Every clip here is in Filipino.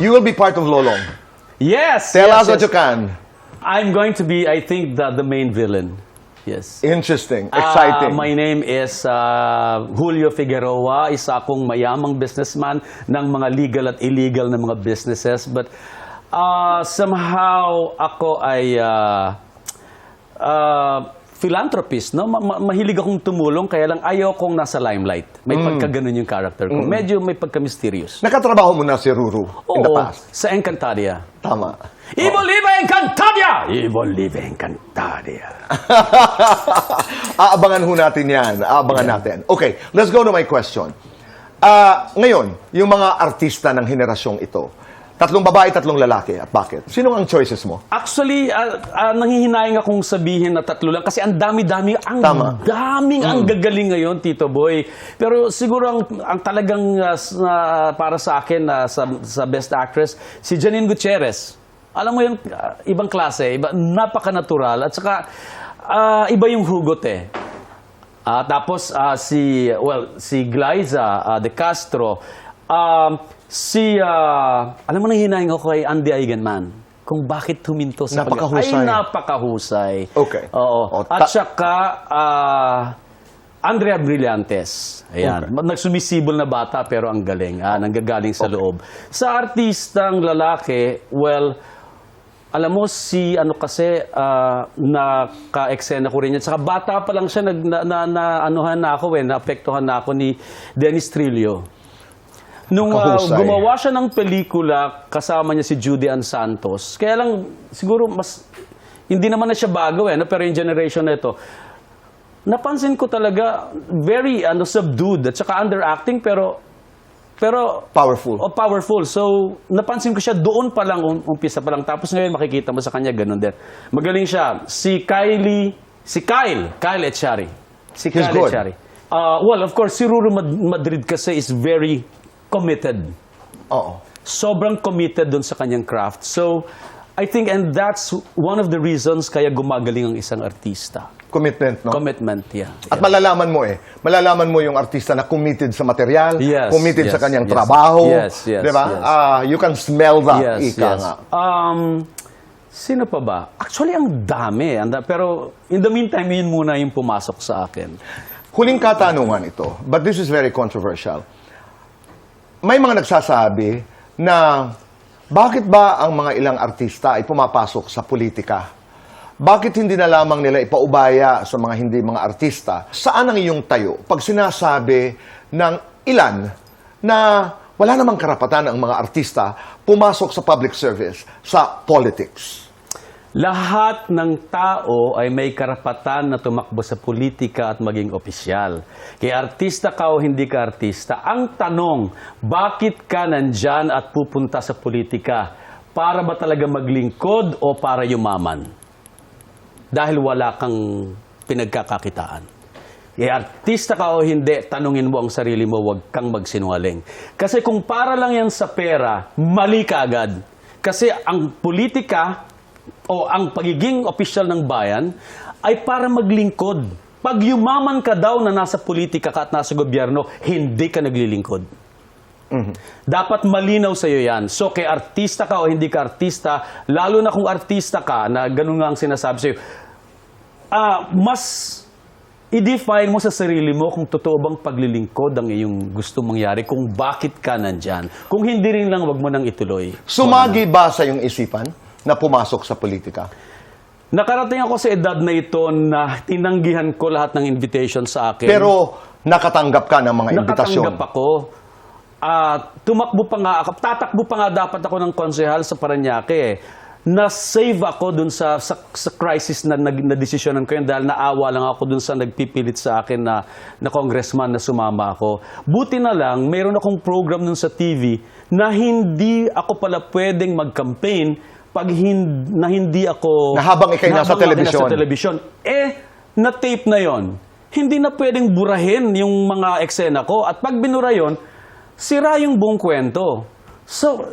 You will be part of Lolong. Yes. Tell yes, us what yes. you can. I'm going to be, I think, the, the main villain. Yes. Interesting. Ah, Exciting. my name is ah, Julio Figueroa. Isa akong mayamang businessman ng mga legal at illegal na mga businesses. But ah, somehow ako ay ah, ah, philanthropist. No? Ma- ma- mahilig akong tumulong kaya lang ayaw kong nasa limelight. May Mm. pagka ganun yung character ko. Medyo may pagka-mysterious. Nakatrabaho mo na si Ruru in the Oo, past. sa Encantadia. Tama. Ibo Live Encantadia! Ibo Live Encantadia. Aabangan ho natin yan. Aabangan natin. Okay, let's go to my question. Ah, ngayon, yung mga artista ng henerasyong ito, tatlong babae, tatlong lalaki. At bakit? Sino ang choices mo? Actually, ah, ah, nanghihinayang akong sabihin na tatlo lang kasi ang dami-dami, ang Tama. daming ang gagaling ngayon, Tito Boy. Pero siguro ang, ang talagang s- na- para sa akin na sa, sa Best Actress, si Janine Gutierrez. Alam mo yung ah, ibang klase, iba, napaka-natural. At saka, ah, iba yung hugot eh. Ah, tapos ah, si well si Glyza ah, De Castro um, si ah, alam mo nang hinahin ako kay Andy Eigenman kung bakit huminto sa pag- Napakahusay. ay napakahusay Okay. oo O, at saka ah, Andrea Brillantes. Ayan. Nagsumisibol na bata pero ang galing. Ah, nanggagaling sa loob. Sa artistang lalaki, well, alam mo si ano kasi uh, naka-eksena ko rin yan. Saka bata pa lang siya nag na, na, na anuhan na ako eh, naapektuhan na ako ni Dennis Trillo. Nung uh, gumawa siya ng pelikula kasama niya si Judy Ann Santos. Kaya lang siguro mas hindi naman na siya bago eh, no? pero yung generation na ito. Napansin ko talaga very ano subdued at saka underacting pero pero Powerful. Oh, powerful. So, napansin ko siya doon pa lang, um, umpisa pa lang. Tapos ngayon makikita mo sa kanya, ganun din. Magaling siya. Si Kylie, si Kyle, Kyle Echari. Si He's Kyle good. Echari. Uh, well, of course, si Ruru Mad- Madrid kasi is very committed. Oo. Sobrang committed doon sa kanyang craft. So, I think, and that's one of the reasons kaya gumagaling ang isang artista. Commitment, no? Commitment, yeah. At malalaman mo eh, malalaman mo yung artista na committed sa material, Yes, committed yes, sa kanyang yes. trabaho. Yes, yes, Di ba? yes. Ah, you can smell that, Yes, ika yes. nga. Um, sino pa ba? Actually, ang dami. Ang da- pero in the meantime, yun muna yung pumasok sa akin. Huling katanungan ito, but this is very controversial. May mga nagsasabi na bakit ba ang mga ilang artista ay pumapasok sa politika? Bakit hindi na lamang nila ipaubaya sa mga hindi mga artista? Saan ang iyong tayo pag sinasabi ng ilan na wala namang karapatan ang mga artista pumasok sa public service, sa politics? Lahat ng tao ay may karapatan na tumakbo sa politika at maging opisyal. Kaya artista ka o hindi ka artista, ang tanong, bakit ka nandyan at pupunta sa politika? Para ba talaga maglingkod o para yumaman? Dahil wala kang pinagkakakitaan. Kaya artista ka o hindi, tanungin mo ang sarili mo, huwag kang magsinungaling. Kasi kung para lang yan sa pera, mali ka agad. Kasi ang politika o ang pagiging opisyal ng bayan ay para maglingkod. Pag yumaman ka daw na nasa politika ka at nasa gobyerno, hindi ka naglilingkod. Dapat malinaw sa iyo yan. So, kay artista ka o hindi ka artista, lalo na kung artista ka, na ganun nga ang sinasabi sa iyo, ah, mas i-define mo sa sarili mo kung totoo bang paglilingkod ang iyong gusto mangyari, kung bakit ka nandyan. Kung hindi rin lang, wag mo nang ituloy. Sumagi ba sa iyong isipan na pumasok sa politika? Nakarating ako sa edad na ito na tinanggihan ko lahat ng invitation sa akin. Pero nakatanggap ka ng mga imbitasyon. Nakatanggap ako. Ah, tumakbo pa nga ako, tatakbo pa nga dapat ako ng konsehal sa Paranaque eh. Na-save ako dun sa, sa, sa crisis na, na, na desisyonan ko yun dahil naawa lang ako dun sa nagpipilit sa akin na, na congressman na sumama ako. Buti na lang, mayroon akong program nun sa TV na hindi ako pala pwedeng mag-campaign pag hin, na hindi ako... Na habang ikay na nasa telebisyon. nasa telebisyon. Eh, na-tape na yon. Hindi na pwedeng burahin yung mga eksena ko. At pag binura yon, sira yung buong kwento. So,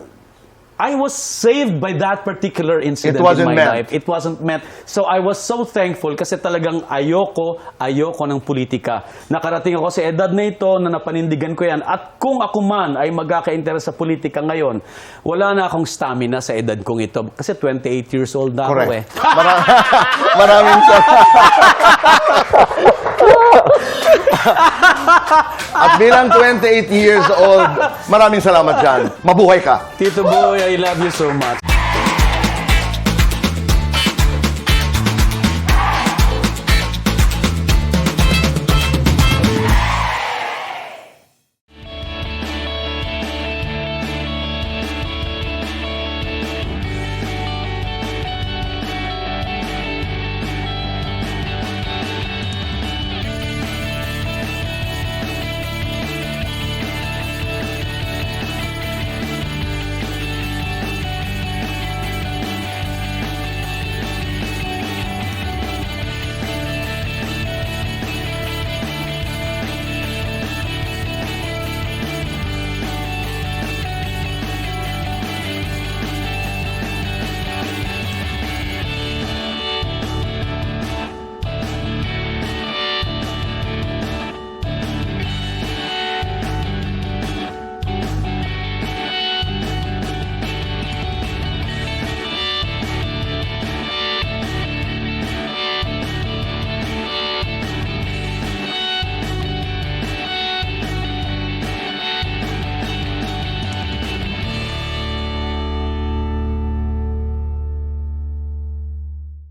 I was saved by that particular incident It wasn't in my meant. life. It wasn't meant. So I was so thankful kasi talagang ayoko, ayoko ng politika. Nakarating ako sa edad na ito na napanindigan ko yan. At kung ako man ay magkaka-interest sa politika ngayon, wala na akong stamina sa edad kong ito. Kasi 28 years old na ako eh. Correct. Mara- maraming sa... At bilang 28 years old, maraming salamat dyan. Mabuhay ka. Tito Boy, I love you so much.